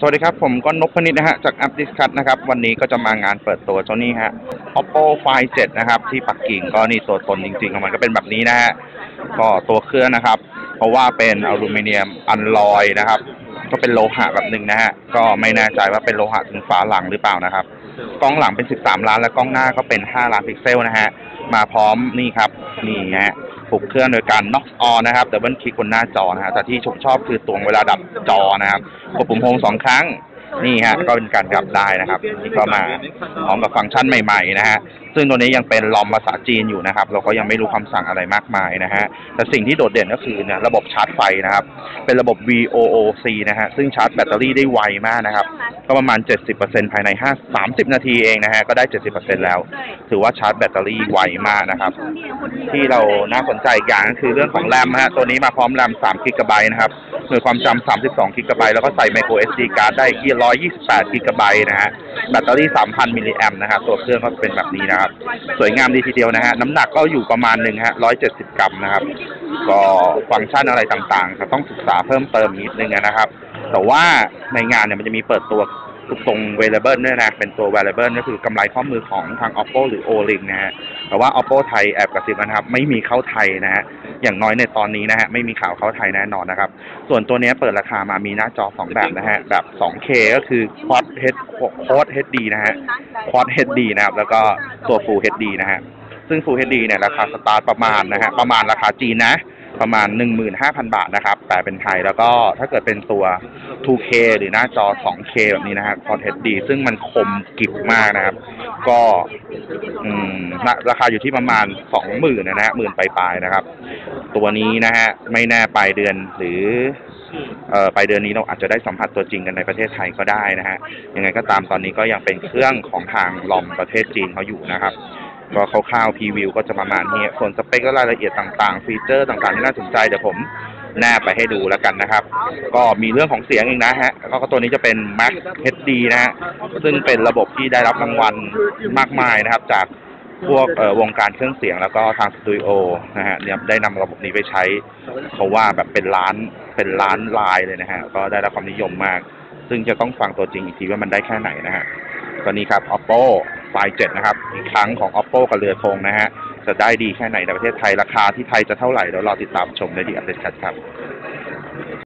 สวัสดีครับ ผมก็นพนิดนะฮะ จาก a p p Discuss นะครับ วันนี้ก็จะมางานเปิดตัวเจ้านี้ฮะ Oppo Find 7นะครับ ที่ปักกิ่งก็นี่ตัวตนจริงๆของมันก็เป็นแบบนี้นะฮะ ก็ตัวเครื่องนะครับ เพราะว่าเป็นอลูมิเนียมอันลอยนะครับ ก็เป็นโลหะแบบหนึ่งนะฮะ ก็ไม่แน่ใจว่าเป็นโลหะถึงฝาหลังหรือเปล่านะครับ กล้องหลังเป็น 13 ล้าน และกล้องหน้าก็เป็น 5 ล้านพิกเซลนะฮะ มาพร้อมนี่ครับ นี่ฮะ ปลุกเครื่องโดยการ knock on นะครับดับเบิลคลิกบนหน้าจอนะฮะแต่ที่ผมชอบคือตวงเวลาดับจอนะครับกดปุ่มโฮมสองครั้งนี่ฮะก็เป็นการดับได้นะครับนี่ก็มาพร้อมกับฟังก์ชันใหม่ ๆ นะฮะ ซึ่งตัวนี้ยังเป็นลอมภาษาจีนอยู่นะครับ เราก็ยังไม่รู้คำสั่งอะไรมากมายนะฮะ แต่สิ่งที่โดดเด่นก็คือเนี่ยระบบชาร์จไฟนะครับ เป็นระบบ VOOC นะฮะ ซึ่งชาร์จแบตเตอรี่ได้ไวมากนะครับ ก็ประมาณ 70%ภายใน 5 30 นาทีเองนะฮะ ก็ได้ 70%แล้ว ถือว่าชาร์จแบตเตอรี่ไวมากนะครับ ที่เราน่าสนใจอีกอย่างก็คือเรื่องของแรมฮะ ตัวนี้มาพร้อมแรม3กิกะไบต์นะครับ หน่วยความจำ32กิกะไบต์แล้วก็ใส่ micro SD card ได้อีก128กิกะไบต์นะฮะ แบตเตอรี่ 3,000 มิลลิแอมป์นะครับ ตัวเครื่องก็เป็นแบบนี้นะครับ สวยงามดีทีเดียวนะฮะ น้ำหนักก็อยู่ประมาณหนึ่งฮะ 170 กรัมนะครับ ก็ฟังก์ชันอะไรต่างๆ ก็ต้องศึกษาเพิ่มเติมนิดนึงนะครับ แต่ว่าในงานเนี่ยมันจะมีเปิดตัว ตรง wearable ด้วยนะเป็นตัว wearable ก็คือกำไรข้อมือของทาง oppo หรือ o-link นะฮะแต่ว่า oppo ไทยแอบกระซิบนะครับไม่มีเข้าไทยนะฮะอย่างน้อยในตอนนี้นะฮะไม่มีข่าวเข้าไทยแน่นอนนะครับ ส่วนตัวเนี้ยเปิดราคามามีหน้าจอ 2 แบบนะฮะแบบ 2K ก็คือ quad H quad HD นะฮะ quad HD นะครับแล้วก็ตัว full HD นะฮะซึ่ง Full HD เนี่ยราคาสตาร์ทประมาณนะฮะประมาณราคาจีนนะ ประมาณ 15,000 บาทนะครับ แต่เป็นไทยแล้วก็ถ้าเกิดเป็นตัว 2K หรือหน้าจอ 2K แบบนี้นะครับ Quad HD ซึ่งมันคมกริบมากนะครับ ก็ราคาอยู่ที่ประมาณ 20,000นะฮะหมื่นปลายๆนะครับ ตัวนี้นะฮะไม่แน่ปลายเดือนหรือเอ่อปลายเดือนนี้เราอาจจะได้สัมผัสตัวจริงกันในประเทศไทยก็ได้นะฮะยังไงก็ตามตอนนี้ก็ยังเป็นเครื่องของทางลอมประเทศจีนเขาอยู่นะครับ ก็คร่าวๆพรีวิวก็จะประมาณนี้ ส่วนสเปคและรายละเอียดต่างๆ ฟีเจอร์ต่างๆที่น่าสนใจเดี๋ยวผมแนบไปให้ดูแล้วกันนะครับ ก็มีเรื่องของเสียงอีกนะฮะแล้วก็ตัวนี้จะเป็น Max HD นะฮะซึ่งเป็นระบบที่ได้รับรางวัลมากมายนะครับ จากพวกวงการเครื่องเสียงแล้วก็ทางสตูดิโอนะฮะเนี่ยได้นำระบบนี้ไปใช้เพราะว่าแบบเป็นล้านเป็นล้านลายเลยนะฮะก็ได้รับความนิยมมาก ซึ่งจะต้องฟังตัวจริงอีกทีว่ามันได้แค่ไหนนะฮะตอนนี้ครับ oppo find 7นะครับ อีกครั้งของ oppo กับเรือธงนะฮะ จะได้ดีแค่ไหนในประเทศไทย ราคาที่ไทยจะเท่าไหร่เดี๋ยวรอติดตามชมได้ดีอัปเดตครับ